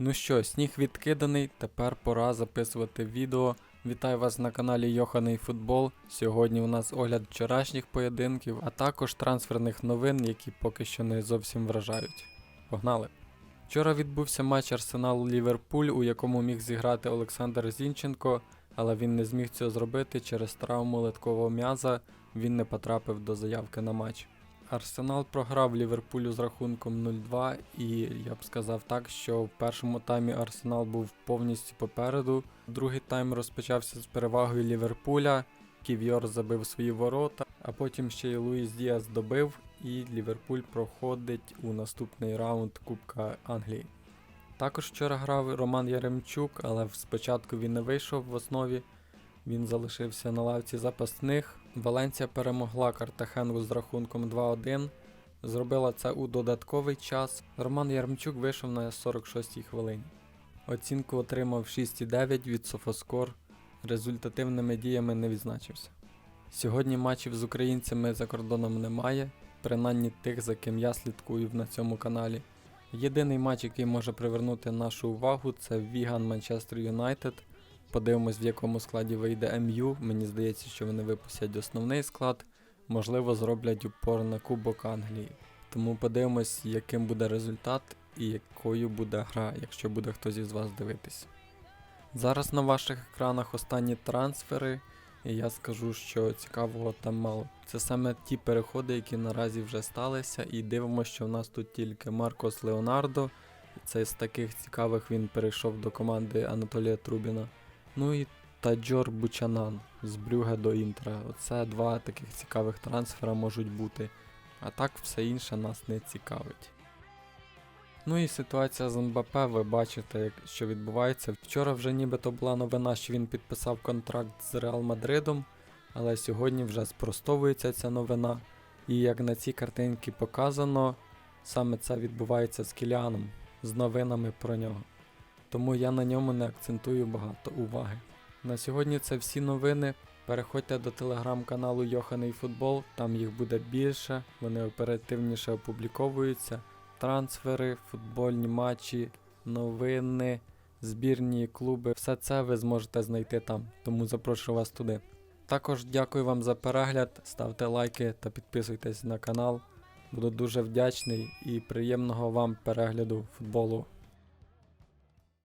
Ну що, сніг відкиданий, тепер пора записувати відео. Вітаю вас на каналі Йоханий Футбол. Сьогодні у нас огляд вчорашніх поєдинків, а також трансферних новин, які поки що не зовсім вражають. Погнали! Вчора відбувся матч Арсенал Ліверпуль, у якому міг зіграти Олександр Зінченко, але він не зміг цього зробити через травму литкового м'яза. Він не потрапив до заявки на матч. Арсенал програв Ліверпулю з рахунком 0-2, і я б сказав так, що в першому таймі Арсенал був повністю попереду. Другий тайм розпочався з перевагою Ліверпуля. Ків'йор забив свої ворота, а потім ще й Луїс Діас добив, і Ліверпуль проходить у наступний раунд Кубка Англії. Також вчора грав Роман Яремчук, але спочатку він не вийшов в основі. Він залишився на лавці запасних. Валенція перемогла Картахенгу з рахунком 2-1. Зробила це у додатковий час. Роман Ярмчук вийшов на 46-й хвилині. Оцінку отримав 6,9 від Софоскор. Результативними діями не відзначився. Сьогодні матчів з українцями за кордоном немає, принаймні тих, за ким я слідкую на цьому каналі. Єдиний матч, який може привернути нашу увагу, це Віган Манчестер Юнайтед. Подивимось, в якому складі вийде МЮ. Мені здається, що вони випустять основний склад, можливо, зроблять упор на Кубок Англії. Тому подивимось, яким буде результат і якою буде гра, якщо буде хтось із вас дивитись. Зараз на ваших екранах останні трансфери, і я скажу, що цікавого там мало. Це саме ті переходи, які наразі вже сталися, і дивимося, що в нас тут тільки Маркос Леонардо. Це з таких цікавих він перейшов до команди Анатолія Трубіна. Ну і Таджор Бучанан з Брюге до Інтра. Оце два таких цікавих трансфера можуть бути. А так все інше нас не цікавить. Ну і ситуація з МБП, ви бачите, як, що відбувається. Вчора вже нібито була новина, що він підписав контракт з Реал Мадридом, але сьогодні вже спростовується ця новина. І як на цій картинці показано, саме це відбувається з Кіліаном, з новинами про нього. Тому я на ньому не акцентую багато уваги. На сьогодні це всі новини. Переходьте до телеграм-каналу Йоханий Футбол, там їх буде більше, вони оперативніше опубліковуються. Трансфери, футбольні матчі, новини, збірні клуби. Все це ви зможете знайти там, тому запрошую вас туди. Також дякую вам за перегляд, ставте лайки та підписуйтесь на канал. Буду дуже вдячний і приємного вам перегляду футболу.